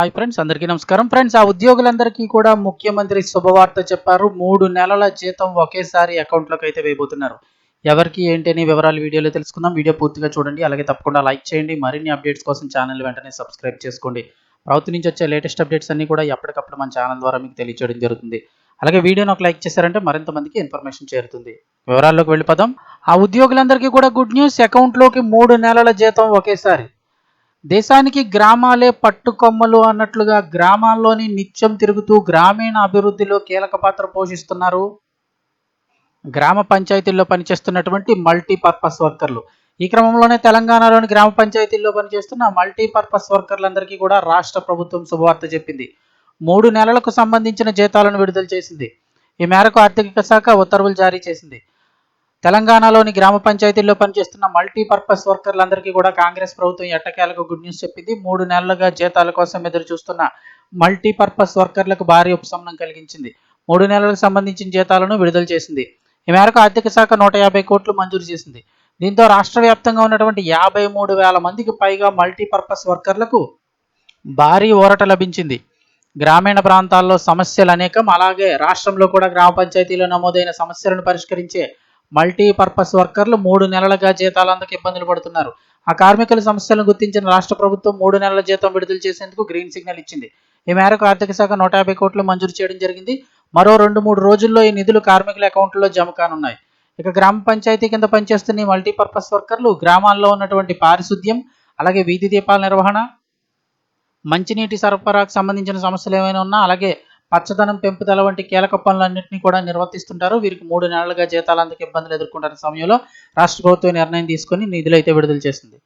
Hi friends అందరికీ నమస్కారం. Friends ఆ ఉద్యోగులందరికీ కూడా ముఖ్యమంత్రి శుభవార్త చెప్పారు. మూడు నెలల జీతం ఒకేసారి అకౌంట్లోకి అయితే వేయబోతున్నారు. ఎవరికి ఏంటి అని వివరాలు వీడియోలో తెలుసుకుందాం. వీడియో పూర్తిగా చూడండి. అలాగే తప్పకుండా లైక్ చేయండి. మరిన్ని అప్డేట్స్ కోసం ఛానల్ వెంటనే సబ్స్క్రైబ్ చేసుకోండి. ప్రభుత్వం నుంచి వచ్చే లేటెస్ట్ అప్డేట్స్ అన్ని కూడా ఎప్పటికప్పుడు మన ఛానల్ ద్వారా మీకు తెలియచేయడం జరుగుతుంది. అలాగే వీడియోని ఒక లైక్ చేశారంటే మరింత మందికి ఇన్ఫర్మేషన్ చేరుతుంది. వివరాల్లోకి వెళ్ళిపోదాం. ఆ ఉద్యోగులందరికీ కూడా గుడ్ న్యూస్. అకౌంట్లోకి మూడు నెలల జీతం ఒకేసారి. దేశానికి గ్రామాలే పట్టుకొమ్మలు అన్నట్లుగా గ్రామాల్లోని నిత్యం తిరుగుతూ గ్రామీణ అభివృద్ధిలో కీలక పాత్ర పోషిస్తున్నారు. గ్రామ పంచాయతీల్లో పనిచేస్తున్నటువంటి మల్టీపర్పస్ వర్కర్లు. ఈ క్రమంలోనే తెలంగాణలోని గ్రామ పంచాయతీల్లో పనిచేస్తున్న మల్టీపర్పస్ వర్కర్లందరికీ కూడా రాష్ట్ర ప్రభుత్వం శుభవార్త చెప్పింది. మూడు నెలలకు సంబంధించిన జీతాలను విడుదల చేసింది. ఈ మేరకు ఆర్థిక శాఖ ఉత్తర్వులు జారీ చేసింది. తెలంగాణలోని గ్రామ పంచాయతీల్లో పనిచేస్తున్న మల్టీపర్పస్ వర్కర్లందరికీ కూడా కాంగ్రెస్ ప్రభుత్వం ఎట్టకేలకు గుడ్ న్యూస్ చెప్పింది. మూడు నెలలుగా జీతాల కోసం ఎదురు చూస్తున్న మల్టీపర్పస్ వర్కర్లకు భారీ ఉపశమనం కలిగించింది. మూడు నెలలకు సంబంధించిన జీతాలను విడుదల చేసింది. ఈ మేరకు ఆర్థిక శాఖ నూట యాభై కోట్లు మంజూరు చేసింది. దీంతో రాష్ట్ర వ్యాప్తంగా ఉన్నటువంటి యాభై మూడు వేల మందికి పైగా మల్టీపర్పస్ వర్కర్లకు భారీ ఊరట లభించింది. గ్రామీణ ప్రాంతాల్లో సమస్యలు అనేకం. అలాగే రాష్ట్రంలో కూడా గ్రామ పంచాయతీలో నమోదైన సమస్యలను పరిష్కరించే మల్టీపర్పస్ వర్కర్లు మూడు నెలలుగా జీతాలు అందక ఇబ్బందులు పడుతున్నారు. ఆ కార్మికుల సమస్యలను గుర్తించిన రాష్ట్ర ప్రభుత్వం మూడు నెలల జీతం విడుదల చేసేందుకు గ్రీన్ సిగ్నల్ ఇచ్చింది. ఈ మేరకు ఆర్థిక శాఖ నూట యాభై కోట్లు మంజూరు చేయడం జరిగింది. మరో రెండు మూడు రోజుల్లో ఈ నిధులు కార్మికుల అకౌంట్లో జమ కానున్నాయి. ఇక గ్రామ పంచాయతీ కింద పనిచేస్తున్న ఈ మల్టీపర్పస్ వర్కర్లు గ్రామాల్లో ఉన్నటువంటి పారిశుద్ధ్యం అలాగే వీధి దీపాల నిర్వహణ మంచినీటి సరఫరాకు సంబంధించిన సమస్యలు ఏమైనా ఉన్నా అలాగే పచ్చదనం పెంపుదల వంటి కీలక పనులన్నింటినీ కూడా నిర్వర్తిస్తుంటారు. వీరికి మూడు నెలలుగా జీతాలు ఇబ్బందులు ఎదుర్కొంటున్న సమయంలో రాష్ట్ర ప్రభుత్వం నిర్ణయం తీసుకొని నిధులు అయితే విడుదల చేసింది.